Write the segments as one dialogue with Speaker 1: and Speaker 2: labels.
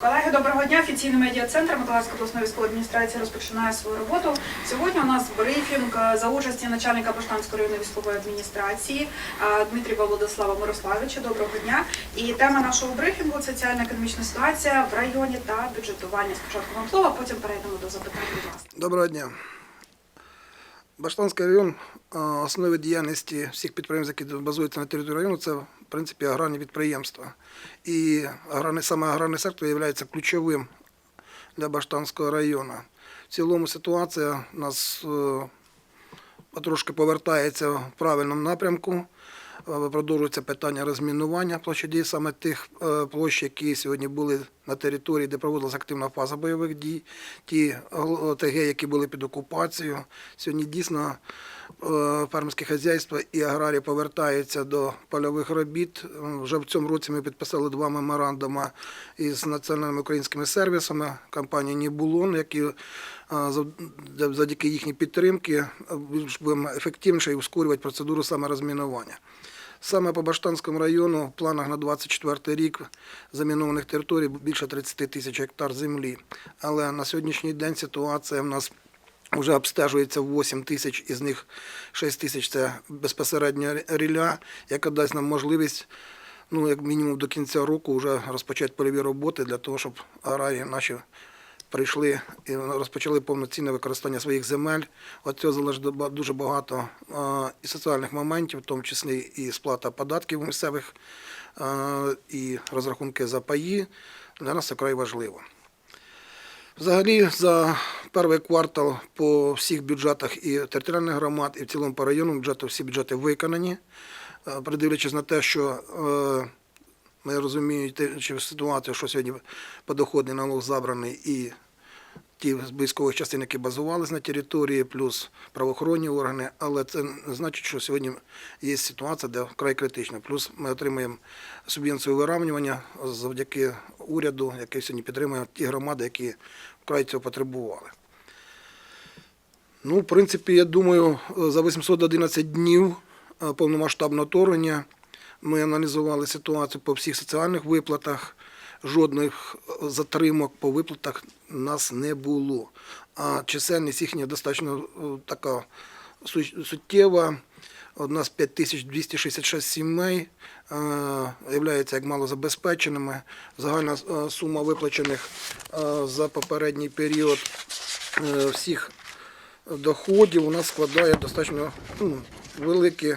Speaker 1: Колеги, доброго дня. Офіційний медіа-центр Миколаївської обласної військової адміністрації розпочинає свою роботу. Сьогодні у нас брифінг е, за участі начальника Баштанської районної військової адміністрації е, Дмитрія Володислава Мирославича. Доброго дня. І тема нашого брифінгу соціально-економічна ситуація в районі та бюджетування. Спочатку вам слово, потім перейдемо до запитань. Будь ласка.
Speaker 2: Доброго дня. Баштанський район е, основи діяльності всіх підприємств, які базуються на території району, це принципі аграрні підприємства. І аграрний, саме аграрний сектор є ключовим для Баштанського району. В цілому ситуація у нас е, потрошки повертається в правильному напрямку. Е, Продовжується питання розмінування площадей, саме тих е, площ, які сьогодні були на території, де проводилася активна фаза бойових дій, ті гл- ОТГ, які були під окупацією. Сьогодні дійсно е, фермерське хазяйство і аграрії повертаються до польових робіт. Е, Вже в цьому році ми підписали два меморандуми із національними українськими сервісами компанії Нібулон, які е, завдяки їхній підтримки е, будемо ефективніше і ускорювати процедуру саме розмінування. Саме по Баштанському району в планах на 24 рік замінованих територій більше 30 тисяч гектар землі. Але на сьогоднішній день ситуація в нас вже обстежується 8 тисяч, із них 6 тисяч це безпосередньо ріля, яка дасть нам можливість ну, як мінімум до кінця року вже розпочати польові роботи для того, щоб аграрії наші прийшли і розпочали повноцінне використання своїх земель. От цього залежить дуже багато і соціальних моментів, в тому числі і сплата податків місцевих, і розрахунки за паї. Для нас це вкрай важливо. Взагалі, за перший квартал по всіх бюджетах і територіальних громад, і в цілому по району бюджету всі бюджети виконані. Е, Придивлячись на те, що е, ми розуміємо те- чи ситуацію, що сьогодні подоходний налог забраний і ті військових частин, які базувалися на території, плюс правоохоронні органи, але це не значить, що сьогодні є ситуація, де вкрай критична. Плюс ми отримуємо субвенцію виравнювання завдяки уряду, який сьогодні підтримує ті громади, які вкрай цього потребували. Ну, в принципі, я думаю, за 811 днів е, повномасштабного вторгнення ми аналізували ситуацію по всіх соціальних виплатах. Жодних е, затримок по виплатах у нас не було. А чисельність їхня достатньо е, така суттєва. У нас 5266 сімей е, являються як малозабезпеченими. Загальна сума виплачених за попередній період всіх доходів у нас складає достатньо ну, великі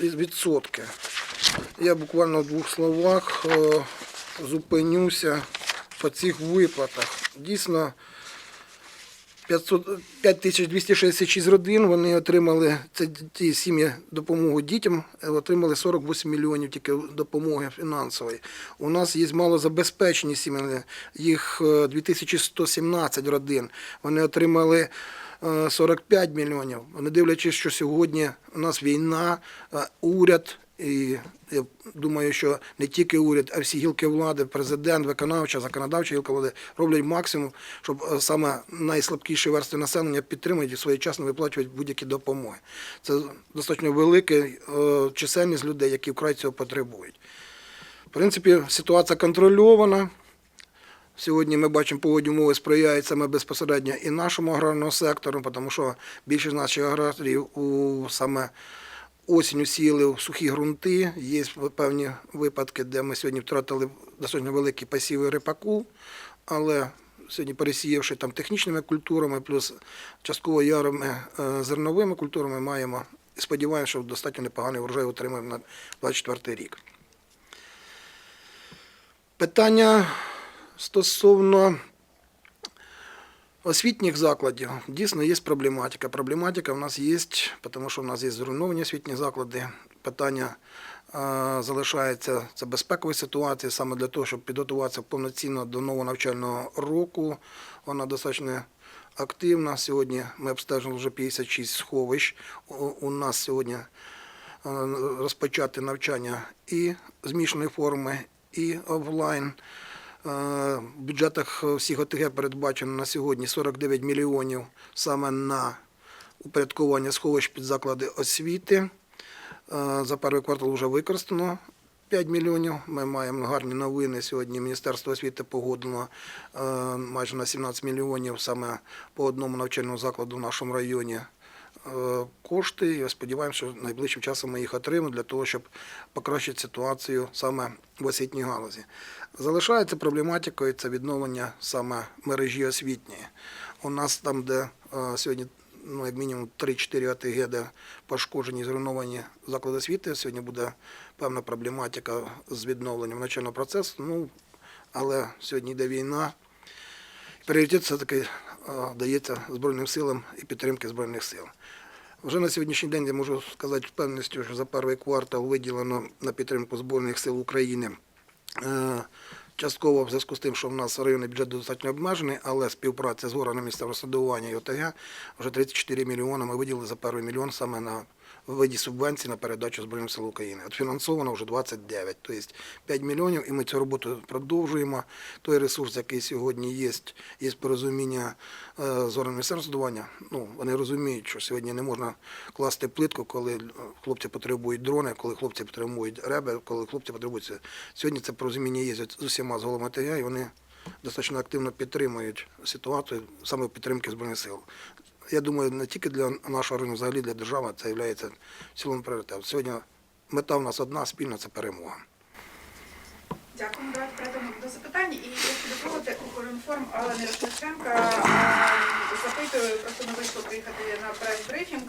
Speaker 2: відсотки. Я буквально в двох словах е, зупинюся по цих виплатах. Дійсно, 5266 родин вони отримали це ті сім'ї допомогу дітям, е, отримали 48 мільйонів тільки допомоги фінансової. У нас є малозабезпечені сім'ї, їх е, 2117 родин. Вони отримали е, 45 мільйонів. Не дивлячись, що сьогодні у нас війна, е, уряд. І я думаю, що не тільки уряд, а всі гілки влади, президент, виконавча, законодавча гілка влади роблять максимум, щоб е, саме найслабкіші верстви населення підтримують і своєчасно виплачують будь-які допомоги. Це достатньо велика е, чисельність людей, які вкрай цього потребують. В принципі, ситуація контрольована. Сьогодні ми бачимо, погодні умови сприяють саме безпосередньо і нашому аграрному сектору, тому що більшість наших аграріїв у саме осінню сіяли в сухі ґрунти. Є певні випадки, де ми сьогодні втратили достатньо великі посіви рипаку, але сьогодні пересіявши там технічними культурами, плюс частково ярими е, зерновими культурами, маємо і сподіваємося, що достатньо непоганий врожай отримаємо на 24 рік. Питання стосовно освітніх закладів дійсно є проблематика. Проблематика в нас є, тому що в нас є зруйновані освітні заклади. Питання е, залишається це безпекової ситуації саме для того, щоб підготуватися повноцінно до нового навчального року. Вона достатньо активна. Сьогодні ми обстежили вже 56 сховищ. У, у нас сьогодні е, розпочати навчання і змішаної форми, і офлайн. Е, В бюджетах всіх ОТГ передбачено на сьогодні 49 мільйонів саме на упорядкування сховищ під заклади освіти. Е, За перший квартал вже використано 5 мільйонів. Ми маємо гарні новини. Сьогодні Міністерство освіти погодило е, майже на 17 мільйонів саме по одному навчальному закладу в нашому районі кошти. І сподіваємося, що найближчим часом ми їх отримаємо для того, щоб покращити ситуацію саме в освітній галузі. Залишається проблематикою це відновлення саме мережі освітньої. У нас там, де е, сьогодні ну, як мінімум 3-4 АТГ, де пошкоджені зруйновані заклади освіти, сьогодні буде певна проблематика з відновленням навчального процесу. Ну, але сьогодні йде війна. Пріоритет все-таки е, дається Збройним силам і підтримки Збройних сил. Вже на сьогоднішній день я можу сказати впевненістю, що за перший квартал виділено на підтримку Збройних сил України. е, Частково в зв'язку з тим, що в нас районний бюджет достатньо обмежений, але співпраця з органами місцевого і ОТГ вже 34 мільйони ми виділили за перший мільйон саме на в виді субвенцій на передачу Збройним сил України. От фінансовано вже 29, тобто 5 мільйонів, і ми цю роботу продовжуємо. Той ресурс, який сьогодні є, є порозуміння е, з органами місцевого. Ну, вони розуміють, що сьогодні не можна класти плитку, коли е, хлопці потребують дрони, коли хлопці потребують реби, коли хлопці потребують. Сьогодні це порозуміння є з усіма з головами і вони достатньо активно підтримують ситуацію саме підтримки Збройних сил. Я думаю, не тільки для нашого району, взагалі для держави це є в цілому пріоритетом. Сьогодні мета в нас одна спільна це перемога.
Speaker 1: Дякую. Давайте перейдемо до запитань. І якщо дозволите, Укрінформ Алла Мірошниченка запитую, просто не вийшло приїхати на прес-брифінг.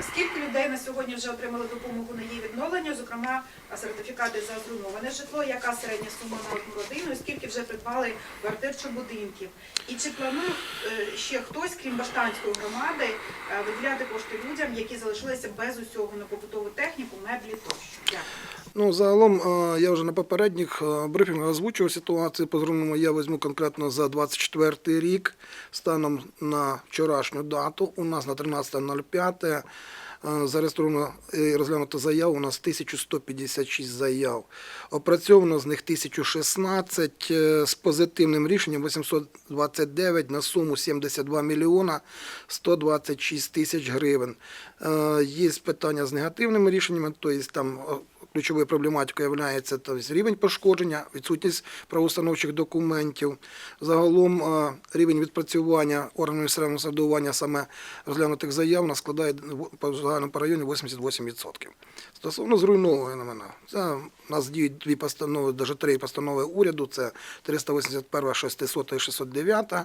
Speaker 1: Скільки людей на сьогодні вже отримали допомогу на її відновлення, зокрема сертифікати за зруйноване житло, яка середня сума на одну родину, і скільки вже придбали квартир чи будинків? І чи планує е, ще хтось, крім Баштанської громади, е, виділяти кошти людям, які залишилися без усього на побутову техніку, меблі тощо? Дякую.
Speaker 2: Ну, загалом, е, я вже на попередніх е, брифінгах озвучував ситуацію по зруйному. Я візьму конкретно за 24 рік. Станом на вчорашню дату у нас на 13.05 е, зареєстровано і розглянуто заяв. У нас 1156 заяв. Опрацьовано з них 1016 е, з позитивним рішенням 829 на суму 72 мільйона 126 тисяч гривень. Є питання з негативними рішеннями, тобто там ключовою проблематикою є рівень пошкодження, відсутність правоустановчих документів. Загалом е, рівень відпрацювання органів місцевого самоврядування саме розглянутих заяв у нас складає по загальному районі 88%. Стосовно зруйнованого мене, це у нас діють дві постанови, навіть три постанови уряду, це 381, 600 і 609. Е,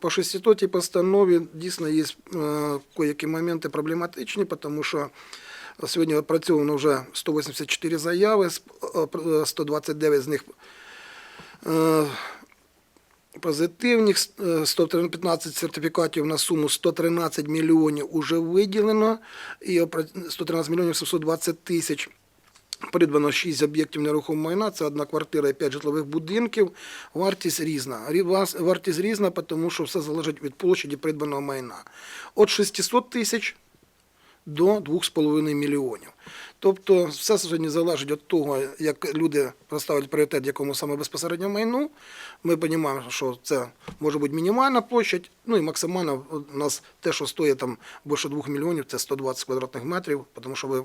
Speaker 2: По 600 постанові дійсно є е, які моменти проблематичні, тому що Сьогодні опрацьовано вже 184 заяви, е, 129 з них е, позитивних, е, 115 сертифікатів на суму 113 мільйонів вже виділено, і 113 мільйонів 720 тисяч. Придбано 6 об'єктів нерухомого майна, це одна квартира і 5 житлових будинків. Вартість різна. Вартість різна, тому що все залежить від площаді придбаного майна. От 600 тисяч до 2,5 мільйонів. Тобто все сьогодні залежить від того, як люди поставлять пріоритет якому саме безпосередньо майну. Ми розуміємо, що це може бути мінімальна площадь, ну і максимально у нас те, що стоїть там більше 2 мільйонів, це 120 квадратних метрів, тому що ви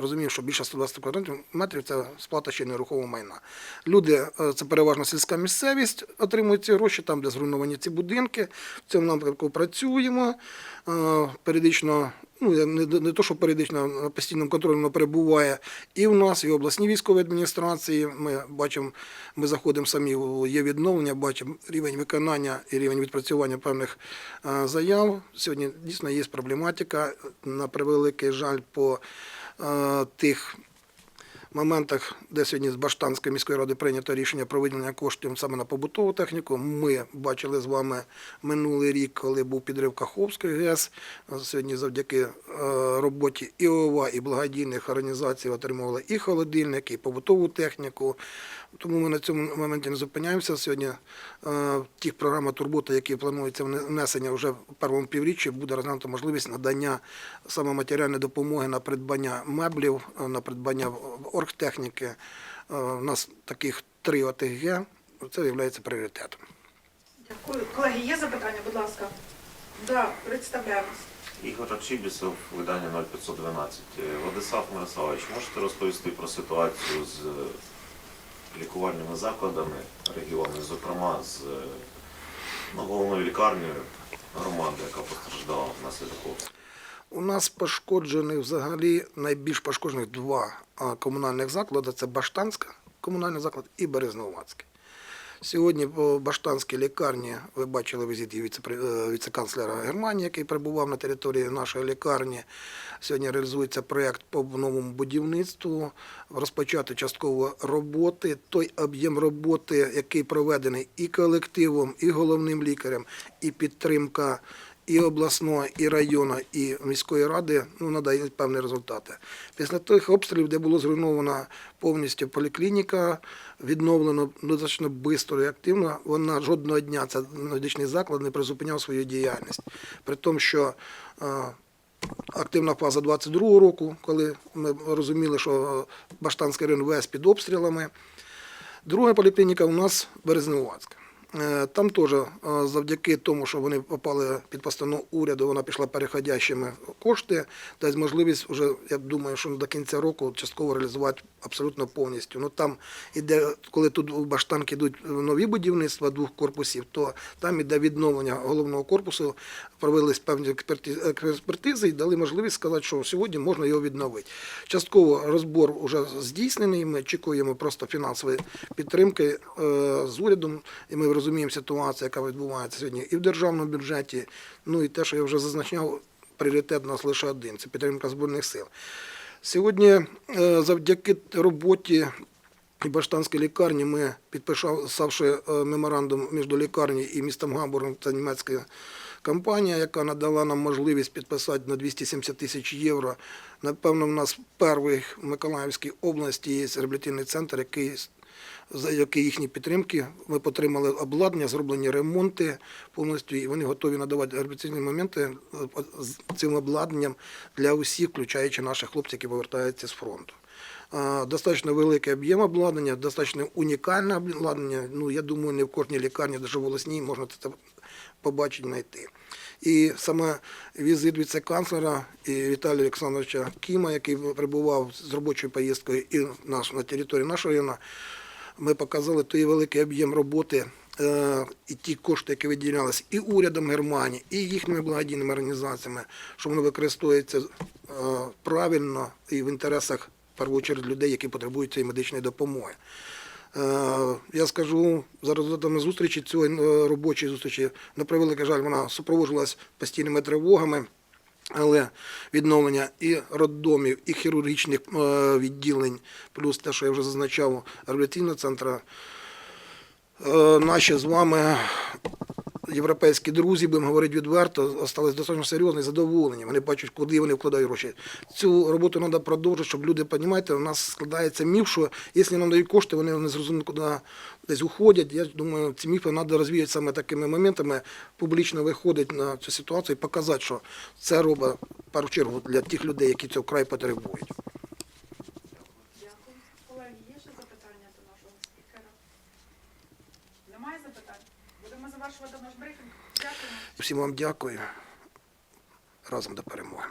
Speaker 2: розумієте, що більше 120 квадратних метрів це сплата ще нерухомого майна. Люди, е, це переважно сільська місцевість, отримують ці гроші, там, де зруйновані ці будинки. В цьому напрямку працюємо. Е, Періодично ну, не, не то, що періодично на постійному контролі перебуває і в нас, і в обласній військовій адміністрації. Ми бачимо, ми заходимо самі, є відновлення, бачимо рівень виконання і рівень відпрацювання певних е, заяв. Сьогодні дійсно є проблематика, на превеликий жаль, по тих моментах, де сьогодні з Баштанської міської ради прийнято рішення про виділення коштів саме на побутову техніку. Ми бачили з вами минулий рік, коли був підрив Каховської ГЕС. Сьогодні завдяки е, роботі і ОВА, і благодійних організацій отримували і холодильники, і побутову техніку. Тому ми на цьому моменті не зупиняємося. Сьогодні е, в тих програмах турботи, які плануються внесення вже в першому півріччі, буде розглянута можливість надання саме матеріальної допомоги на придбання меблів, е, на придбання оргтехніки. Е, У нас таких три ОТГ. Це є пріоритетом.
Speaker 1: Дякую. Колеги, є запитання, будь ласка. Да, представляємось.
Speaker 3: Ігор Чібісов, видання 0512. Е, Владислав Мирославович, можете розповісти про ситуацію з е, лікувальними закладами регіону, зокрема з е, ну, головною лікарнею громади, яка постраждала внаслідок обстрілу?
Speaker 2: У нас пошкоджених взагалі найбільш пошкоджених два комунальних заклади це Баштанська комунальний заклад і Березновацький. Сьогодні по Баштанській лікарні ви бачили візит е, віце-канцлера Германії, який перебував на території нашої лікарні. Сьогодні реалізується проєкт по новому будівництву, розпочати частково роботи. Той об'єм роботи, який проведений і колективом, і головним лікарем, і підтримка і обласної, і району, і міської ради ну, надає певні результати. Після тих обстрілів, де було зруйновано повністю поліклініка, відновлено достатньо швидко і активно, вона жодного дня, це медичний заклад, не призупиняв свою діяльність. При тому, що е, активна фаза 22-го року, коли ми розуміли, що Баштанський район весь під обстрілами. Друга поліклініка у нас Березневацька. Е, Там теж е, завдяки тому, що вони попали під постанову уряду, вона пішла переходящими кошти, дасть можливість вже, я думаю, що до кінця року частково реалізувати абсолютно повністю. Ну там іде, коли тут у Баштанки йдуть нові будівництва двох корпусів, то там іде відновлення головного корпусу, провелись певні експертизи і дали можливість сказати, що сьогодні можна його відновити. Частково розбор вже здійснений. Ми очікуємо просто фінансової підтримки е, з урядом, і ми розуміємо ситуацію, яка відбувається сьогодні і в державному бюджеті. Ну і те, що я вже зазначав, пріоритет у нас лише один це підтримка збройних сил. Сьогодні, е, завдяки роботі Баштанської лікарні, ми підписавши е, меморандум між лікарні і містом Гамбургом, це німецька компанія, яка надала нам можливість підписати на 270 тисяч євро. Напевно, в нас перший в Миколаївській області є реабілітаційний центр, який за які їхні підтримки ми отримали обладнання, зроблені ремонти повністю, і вони готові надавати реабілітаційні моменти е, цим обладнанням для усіх, включаючи наших хлопців, які повертаються з фронту. А, Достатньо великий об'єм обладнання, достатньо унікальне обладнання. Ну, я думаю, не в кожній лікарні, навіть в волосній, можна це побачити, знайти. І саме візит віце-канцлера Віталія Олександровича Кіма, який прибував з робочою поїздкою і на території нашого району, ми показали той великий об'єм роботи е, і ті кошти, які виділялися і урядом Германії, і їхніми благодійними організаціями, що воно використовується е, правильно і в інтересах в першу чергу людей, які потребують цієї медичної допомоги. Е, Я скажу за результатами зустрічі цієї робочої зустрічі, на превеликий жаль, вона супроводжувалась постійними тривогами. Але відновлення і роддомів, і хірургічних е, відділень, плюс те, що я вже зазначав, реабілітаційного центру, е, наші з вами європейські друзі, будемо говорити відверто, остались достатньо серйозні, задоволені. Вони бачать, куди вони вкладають гроші. Цю роботу треба продовжити, щоб люди, розумієте, у нас складається міф, що якщо нам дають кошти, вони не зрозуміють, куди десь уходять. Я думаю, ці міфи треба розвіяти саме такими моментами, публічно виходити на цю ситуацію і показати, що це робить в першу чергу для тих людей, які цього край потребують.
Speaker 1: Дякую. Колеги, є ще запитання до нашого спікера? Немає запитань? Будемо завершувати наш брифінг. Дякуємо.
Speaker 2: Всім вам дякую. Разом до перемоги.